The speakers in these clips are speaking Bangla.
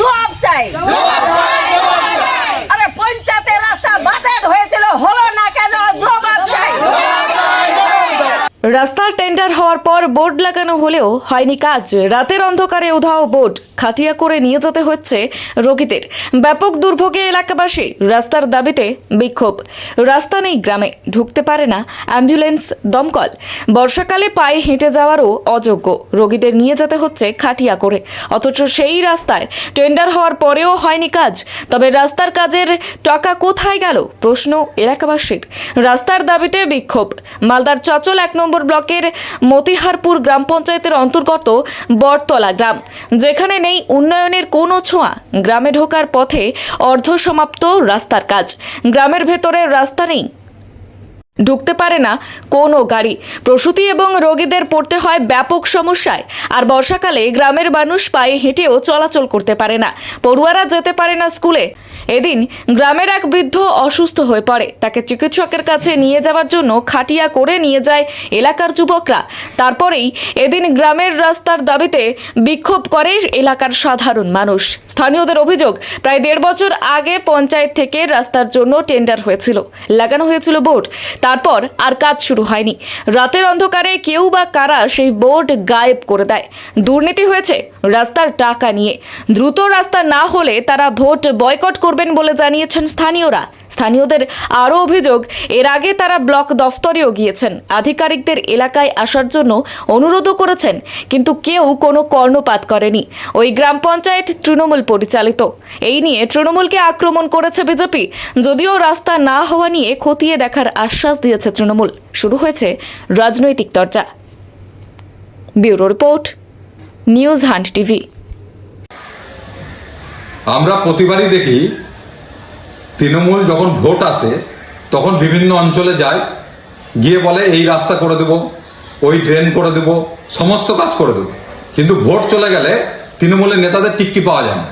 জবাব চাই। আরে পঞ্চায়েতের রাস্তা বাতিল হয়েছিল হলো না কেন? জবাব চাই। রাস্তার টেন্ডার হওয়ার পর বোর্ড লাগানো হলেও হয়নি কাজ। রাতের অন্ধকারে উধাও বোর্ড। খাটিয়া করে নিয়ে যেতে হচ্ছে রোগীদের। ব্যাপক দুর্ভোগে এলাকাবাসী রাস্তার দাবিতে বিক্ষোভ। রাস্তা নেই, গ্রামে ঢুকতে পারে না অ্যাম্বুলেন্স দমকল। বর্ষাকালে পায়ে হেঁটে যাওয়ারও অযোগ্য। রোগীদের নিয়ে যেতে হচ্ছে খাটিয়া করে। অথচ সেই রাস্তায় টেন্ডার হওয়ার পরেও হয়নি কাজ। তবে রাস্তার কাজের টাকা কোথায় গেল? প্রশ্ন এলাকাবাসীর। রাস্তার দাবিতে বিক্ষোভ। মালদার চচল এক নম্বর ব্লকের মতিহারপুর গ্রাম পঞ্চায়েতের অন্তর্গত বটতলা গ্রাম। যেখানে নেই উন্নয়নের কোনো ছোঁয়া। গ্রামে ঢোকার পথে অর্ধসমাপ্ত রাস্তার কাজ। গ্রামের ভেতরের রাস্তা নেই। ঢুকতে পারে না কোনো গাড়ি। প্রসূতি এবং রোগীদের পড়তে হয় ব্যাপক সমস্যায়। আর বর্ষাকালে গ্রামের মানুষ পায়ে হেঁটেও চলাচল করতে পারে না। পড়ুয়ারা যেতে পারে না স্কুলে। এদিন গ্রামের এক বৃদ্ধ অসুস্থ হয়ে পড়ে। তাকে চিকিৎসকের কাছে নিয়ে যাওয়ার জন্য খাটিয়া করে নিয়ে যায় এলাকার যুবকরা। তারপরেই এদিন গ্রামের রাস্তার দাবিতে বিক্ষোভ করে এলাকার সাধারণ মানুষ। স্থানীয়দের অভিযোগ, প্রায় দেড় বছর আগে পঞ্চায়েত থেকে রাস্তার জন্য টেন্ডার হয়েছিল। লাগানো হয়েছিল বোর্ড। তারপর আর কাজ শুরু হয়নি। রাতের অন্ধকারে কেউ বা কারা সেই বোর্ড গায়েব করে দেয়। দুর্নীতি হয়েছে রাস্তার টাকা নিয়ে। দ্রুত রাস্তা না হলে তারা ভোট বয়কট করবেন বলে জানিয়েছেন স্থানীয়রা। স্থানীয়দের আরও অভিযোগ, এর আগে তারা ব্লক দফতরেও গিয়েছেন। আধিকারিকদের এলাকায় আসার জন্য অনুরোধও করেছেন, কিন্তু কেউ কোনো কর্ণপাত করেনি। ওই গ্রাম পঞ্চায়েত তৃণমূল পরিচালিত। এই নিয়ে তৃণমূলকে আক্রমণ করেছে বিজেপি। যদিও রাস্তা না হওয়া নিয়ে খতিয়ে দেখার আশ্বাস দিয়েছে তৃণমূল। শুরু হয়েছে রাজনৈতিক চর্চা। Bureau report, news hunt TV. আমরা প্রতিবারই দেখি তৃণমূল যখন ভোট আসে, তখন বিভিন্ন অঞ্চলে যায়, গিয়ে বলে, এই রাস্তা করে দেব, ওই ড্রেন করে দেব, সমস্ত কাজ করে দেব। কিন্তু ভোট চলে গেলে তৃণমূলের নেতাদের টিক্কি পাওয়া যায় না।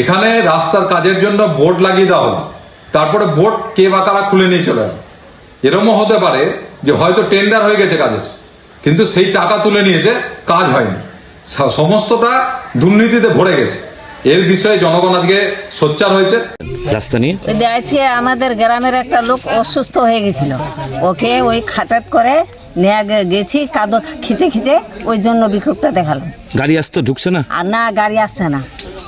এখানে রাস্তার কাজের জন্য বোর্ড লাগিয়ে দেওয়া হলো। তারপরে বোর্ড কে বা কারা খুলে নিয়ে চলে গেল এরমও হতে পারে যে হয়তো টেন্ডার হয়ে গেছে কাজের, কিন্তু সেই টাকা তুলে নিয়েছে কাজ হয়নি। সমস্তটা দুর্নীতিতে ভরে গেছে। এর বিষয়ে জনগণ আজকে সোচ্চার হয়েছে। রাস্তা নিয়ে? ওই আজকে আমাদের গ্রামের একটা লোক অসুস্থ হয়ে গেছিল। ওকে ওই খাটাত করে নিয়ে গেছি কাদো খিচে খিচে ওই জন্য বিক্ষোভটা দেখালাম গাড়ি আসতে ঢুকছে না? আর না গাড়ি আসছে না।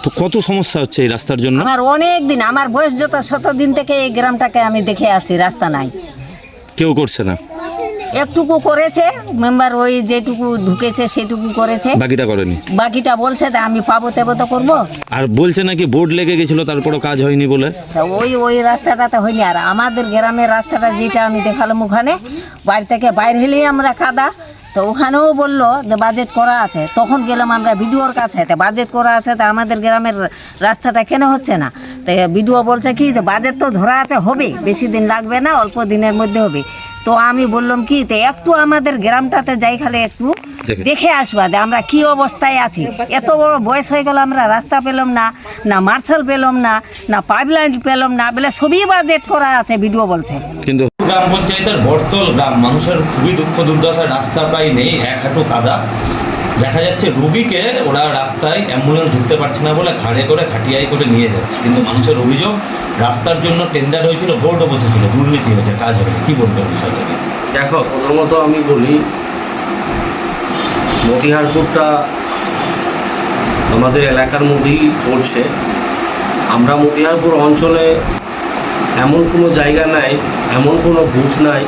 তো কত সমস্যা হচ্ছে এই রাস্তার জন্য? আমার অনেক দিন আমার বয়স যত শত দিন থেকে এই গ্রামটাকে আমি দেখে আসছি রাস্তা নাই। কেউ করছে না। একটুকু করেছে মেম্বার ওই যেটুকু ঢুকেছে সেটুকু করেছে। বাকিটা করেনি? বাকিটা বলছে তা আমি পাবো তেবো তো করব। আর বলছে নাকি বোর্ড লেগে গেছিল তারপরও কাজ হয়নি বলে? তা ওই ওই রাস্তাটাতে হয়নি। আর আমাদের গ্রামের রাস্তাটা যেটা আমি দেখালাম ওখানে বাড়ি থেকে বাইরে হলেই আমরা কাদা। তো ওখানেও বলল যে বাজেট করা আছে। তখন গেলাম আমরা বিডিওর কাছে। তো বাজেট করা আছে তা আমাদের গ্রামের রাস্তাটা কেন হচ্ছে না? তো বিডিও বলছে কি যে বাজেট তো ধরা আছে হবে বেশি দিন লাগবে না অল্প দিনের মধ্যে হবে। তো আমি বললাম কি তো একটু আমাদের গ্রামটাতে যাই খালে একটু দেখে। আসবা যে আমরা কি অবস্থায় আছি। এত বড় বয়স হয়ে গেল আমরা রাস্তা পেলাম না না মার্শাল পেলাম না না পাইপলাইন পেলাম না বলে সবই বাজেট করা আছে ভিডিও বলছে। কিন্তু গ্রাম পঞ্চায়েতের বর্তল গ্রাম মানুষের খুবই দুঃখ দুর্দশা রাস্তা প্রায় নেই এক হাঁটু কাদা। দেখা যাচ্ছে রুগীকে ওরা রাস্তায় অ্যাম্বুলেন্স ঢুকতে পারছে না বলে ঘাড়ে করে খাটিয়াই করে নিয়ে যাচ্ছে। কিন্তু মানুষের অভিযোগ, রাস্তার জন্য টেন্ডার হয়েছিল বোর্ডও বসেছিল, দুর্নীতি হয়েছে, কাজ হবে কি বলবেন বিষয়টা? দেখো, প্রথমত আমি বলি, মতিহারপুরটা আমাদের এলাকার মধ্যেই পড়ছে। আমরা মতিহারপুর অঞ্চলে এমন কোনো জায়গা নাই, এমন কোনো বুথ নাই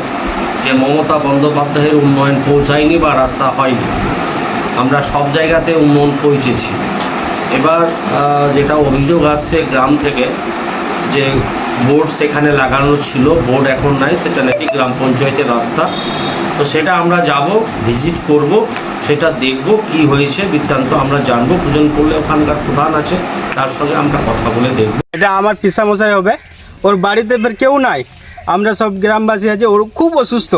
যে মমতা বন্দ্যোপাধ্যায়ের উন্নয়ন পৌঁছায়নি বা রাস্তা হয়নি। আমরা সব জায়গাতে উন্নয়ন পৌঁছেছি এবার যেটা অভিযোগ আসছে গ্রাম থেকে যে বোর্ড সেখানে লাগানো ছিল, বোর্ড এখন নাই, সেটা নাকি গ্রাম পঞ্চায়েতের রাস্তা। তো সেটা আমরা যাব, ভিজিট করব, সেটা দেখব কি হয়েছে, বৃত্তান্ত আমরা জানব, পূজন করলে ওখানকার প্রধান আছে, তার সঙ্গে আমরা কথা বলে দেখব। এটা আমার পিসামশাই হবে, ওর বাড়িতে কেউ নাই। আমরা সব গ্রামবাসী আছে, ওর খুব অসুস্থ।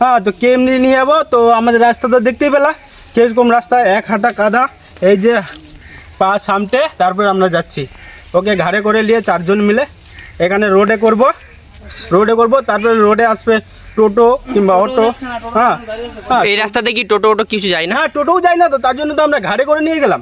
হ্যাঁ তো কেমনি নিয়ে যাব? তো আমাদের রাস্তা তো দেখতেই পেলা। কীরকম রাস্তা এক হাঁটা কাদা এই যে পা সামটে তারপরে আমরা যাচ্ছি। ওকে ঘাড়ে করে নিয়ে চারজন মিলে এখানে রোডে করব। রোডে করব তারপরে রোডে আসবে টোটো কিংবা অটো। হ্যাঁ হ্যাঁ এই রাস্তাতে কি টোটো ওটো কিছু যায় না? হ্যাঁ টোটোও যায় না তো তার জন্য তো আমরা ঘাড়ে করে নিয়ে গেলাম।